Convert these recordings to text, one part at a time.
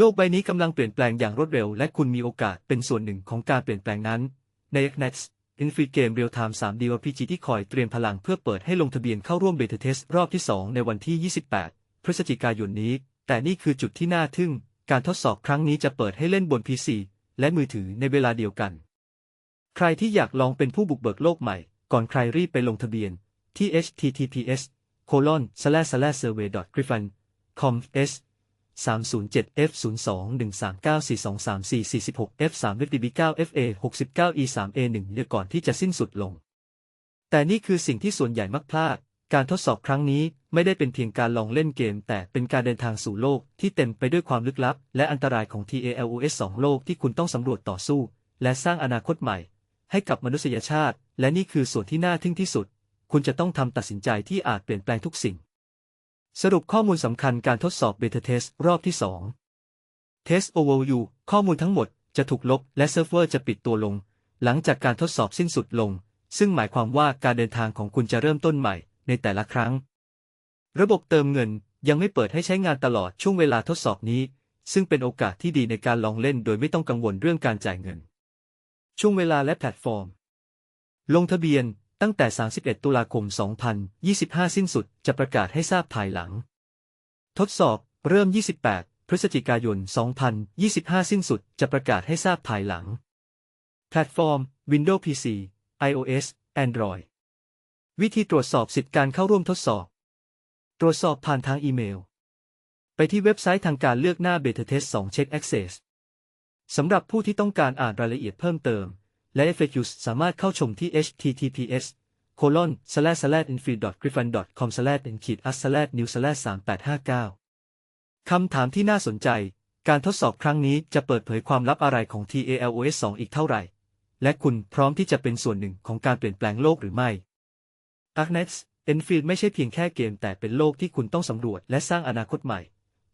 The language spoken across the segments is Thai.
โลกใบนี้กำลังเปลี่ยนแปลงอย่างรวดเร็วและคุณมีโอกาสเป็นส่วนหนึ่งของการเปลี่ยนแปลงนั้น ใน Xnet Infrigame Real Time 3D RPG ที่คอยเตรียมพลังเพื่อเปิดให้ลงทะเบียนเข้าร่วมเบต้าเทสรอบที่ 2 ในวันที่ 28 พฤศจิกายนนี้ แต่นี่คือจุดที่น่าทึ่ง การทดสอบครั้งนี้จะเปิดให้เล่นบน PC และมือถือในเวลาเดียวกัน ใครที่อยากลองเป็นผู้บุกเบิกโลกใหม่ ก่อนใครรีบไปลงทะเบียน ที่ https colon slash slash survey griffin com s 307 f 0 2 1 3 9 4 2 3 4 4 6 f 3 fdb 9 fa 69 e 3 a 1เดือก่อนที่จะสิ้นสุดลง แต่นี่คือสิ่งที่ส่วนใหญ่มักพลาด การทดสอบครั้งนี้ไม่ได้เป็นเพียงการลองเล่นเกม แต่เป็นการเดินทางสู่โลกที่เต็มไปด้วยความลึกลับ และอันตรายของ TALOS 2 โลกที่คุณต้องสำรวจต่อสู้ และสร้างอนาคตใหม่ ให้กับมนุษยชาติ และนี่คือส่วนที่น่าทึ่งที่สุด คุณจะต้องทำตัดสินใจที่อาจเปลี่ยนแปลงทุกสิ่ง สรุปข้อมูลสำคัญการทดสอบเบต้าเทสรอบที่ 2 Test Overview ข้อมูลทั้งหมดจะถูกลบและเซิร์ฟเวอร์จะปิดตัวลง หลังจากการทดสอบสิ้นสุดลง ซึ่งหมายความว่าการเดินทางของคุณจะเริ่มต้นใหม่ในแต่ละครั้ง ระบบเติมเงินยังไม่เปิดให้ใช้งานตลอดช่วงเวลาทดสอบนี้ ซึ่งเป็นโอกาสที่ดีในการลองเล่นโดยไม่ต้องกังวลเรื่องการจ่ายเงิน ช่วงเวลาและแพลตฟอร์ม ลงทะเบียน ตั้งแต่ 31 ตุลาคม 2025 สิ้นสุด จะประกาศให้ทราบภายหลัง ทดสอบ เริ่ม 28 พฤศจิกายน 2025 สิ้นสุด จะประกาศให้ทราบภายหลัง แพลตฟอร์ม Windows PC iOS Android วิธีตรวจสอบสิทธิการเข้าร่วมทดสอบ ตรวจสอบผ่านทางอีเมล ไปที่เว็บไซต์ทางการเลือกหน้า Beta Test 2 Check Access สำหรับผู้ที่ต้องการอ่านรายละเอียดเพิ่มเติม และ FAQs สามารถเข้าชมที่ https colon slash slash infield griffin com slash n ขีด us slash new slash 3859 คำถามที่น่าสนใจ การทดสอบครั้งนี้จะเปิดเผยความลับอะไรของ TALOS 2 อีกเท่าไหร่ และคุณพร้อมที่จะเป็นส่วนหนึ่งของการเปลี่ยนแปลงโลกหรือไม่ Darknets Enfield ไม่ใช่เพียงแค่เกมแต่เป็นโลกที่คุณต้องสำรวจและสร้างอนาคตใหม่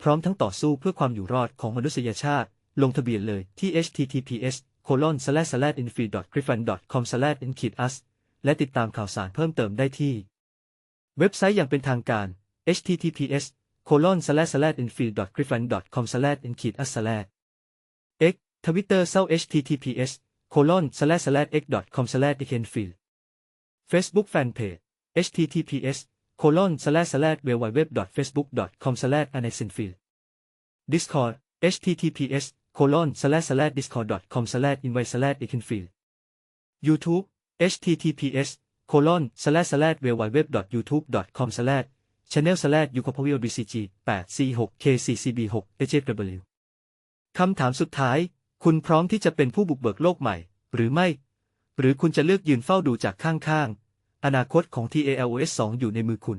พร้อมทั้งต่อสู้เพื่อความอยู่รอดของมนุษยชาติ ลงทะเบียนเลยที่ https colon slash slash infield griffin com slash in us และติดตามข่าวสารเพิ่มเติมได้ที่ เว็บไซต์อย่างเป็นทางการ https colon slash slash infield griffin com slash in us slash x Twitter เศร้า https colon slash slash x com slash i n f i e l d Facebook Fanpage https colon slash slash www.facebook.com slash annexinfield Discord https colon slash slash discord.com slash invite slash ikenfield YouTube https colon slash slash www.youtube.com slash channel slash yukopawil bcg 846 kccb 6 hjw คำถามสุดท้าย คุณพร้อมที่จะเป็นผู้บุกเบิกโลกใหม่ หรือไม่ หรือคุณจะเลือกยืนเฝ้าดูจากข้างๆ อนาคตของ TALOS 2 อยู่ในมือคุณ